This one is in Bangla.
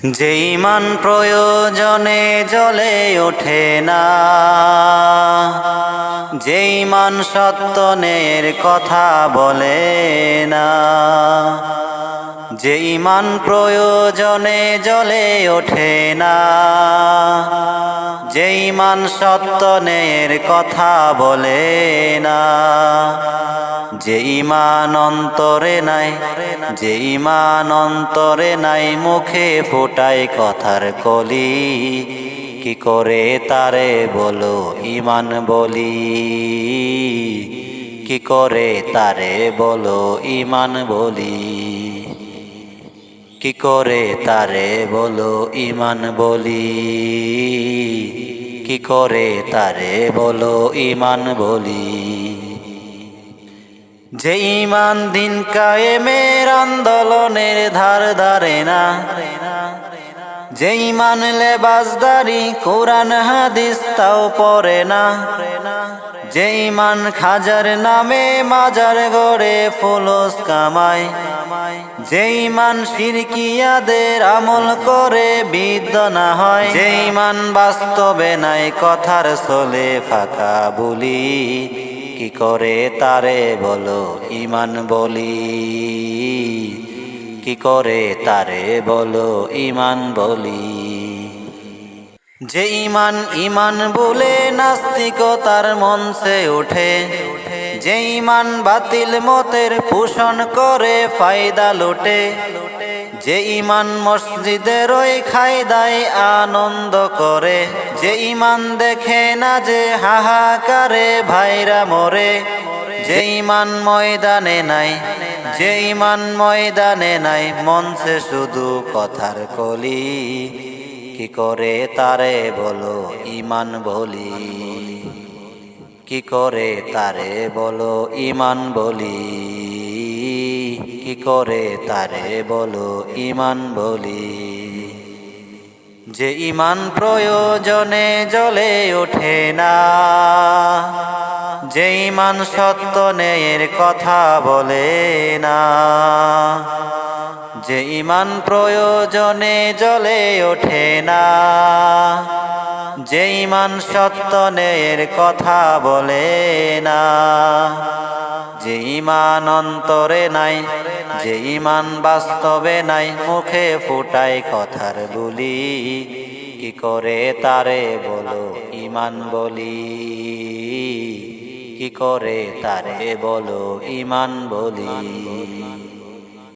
যে ইমান প্রয়োজনে জ্বলে ওঠে না যে ইমান সত্যনের কথা বলে না। যে ইমান প্রয়োজনে জ্বলে ওঠে না, যে ইমান সত্যনের কথা বলে না, যে ইমান অন্তরে নাই, যে ইমান অন্তরে নাই, মুখে ফোটায় কথার কলি, কি করে তারে বলো ইমান বলি? কি করে তারে বলো ইমান বলি? কি করে তারে বলো ইমান বলি? কি করে তারে বলো ইমান বলি? যে ইমান দিন কায়েমের আন্দোলনের ধার ধারে না যে ইমান লেবাসদারি কোরআন, হাদিস, তাও পড়ে না। যে ইমান খাজার নামে মাজার গড়ে ফুলস কামায় যে ইমান শিরকিয়াদের আমল করে বিদ্য না হয়। যে ইমান বাস্তবে নাই কথার চলে ফাঁকা বলি। কি করে তারে বলো ইমান বলি? কি করে তারে বলো ইমান বলি? যে ইমান ইমান বলে নাস্তিকতার মঞ্চে ওঠে, যে ইমান বাতিল মতের পোষণ করে ফায়দা লোটে, যে ইমান মসজিদের ওই খায়দায় আনন্দ করে, যে ইমান দেখে না যে হাহাকারে ভাইরা মরে যে ইমান ময়দানে নাই যে ইমান ময়দানে নাই মঞ্চে শুধু কথার কলি। কি করে তারে বলো ইমান বলি? কি করে তারে বলো ইমান বলি? কি করে তারে বলো ইমান বলি? যে ইমান প্রয়োজনে জ্বলে ওঠে না যে ইমান সত্য নেয়ের কথা বলে না। যে ইমান প্রয়োজনে জ্বলে ওঠে না। যে ইমান সত্য নেয়ের কথা বলে না। যে ইমান অন্তরে নাই, যে ইমান বাস্তবে নাই, মুখে ফুটায় কথার বলি। কি করে তারে বলো ইমান বলি? কি করে তারে বলো ইমান বলি?